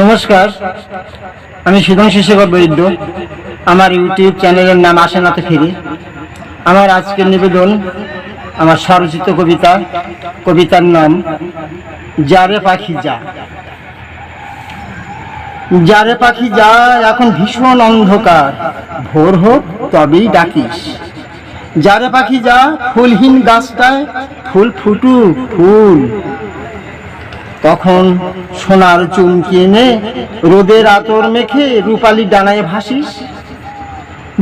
নমস্কার, আমি সুধাংশু শেখর বৈদ্য। আমার ইউটিউব চ্যানেলের নাম আশেনাতে ফিরি। আমার আজকের নিবেদন আমার স্বরচিত কবিতা, কবিতার নাম, যারে পাখি যা। যারে পাখি যা, এখন ভীষণ অন্ধকার। ভোর হোক, তবেই ডাকিস। যারে পাখি যা, ফুলহীন গাছটায় ফুল ফুটুক ফুল। তখন সোনার চুমকি এনে রোদের আতর মেখে রূপালি ডানায় ভাসিস।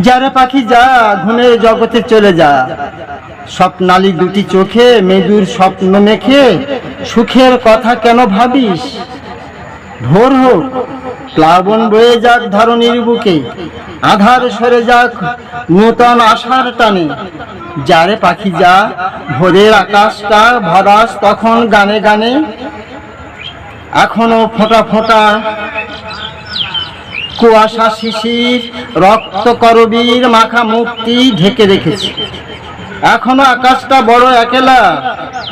যারে পাখি যা ঘুমের জগতে চলে যা। স্বপ্নালী দুটি চোখে মেদুর স্বপ্ন মেখে সুখের কথা কেন ভাবিস? ভোর হোক, প্লাবন বয়ে যাক ধরণীর বুকে, আধার সরে যাক নূতন আশার টানে। যারে পাখি যা ভোরের আকাশটা ভরাস তখন গানে গানে এখনও ফোঁটা ফোঁটা কুয়াশা শিশির, রক্ত করবীর, মাখা মুক্তি ঢেকে রেখেছে। এখনও আকাশটা বড় একেলা,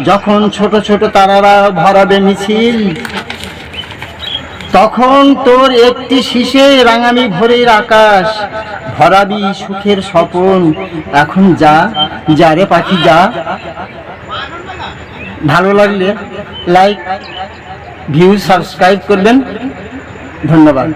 যখন ছোট ছোট তারারা ভরাবে মিছিল, তখন তোর একটি শীষে রাঙামি ভোরের আকাশ, ভরাবি সুখের স্বপন। এখন যা যা রে পাখি, যা। ভালো লাগলে লাইক ভিউ সাবস্ক্রাইব করবেন। ধন্যবাদ।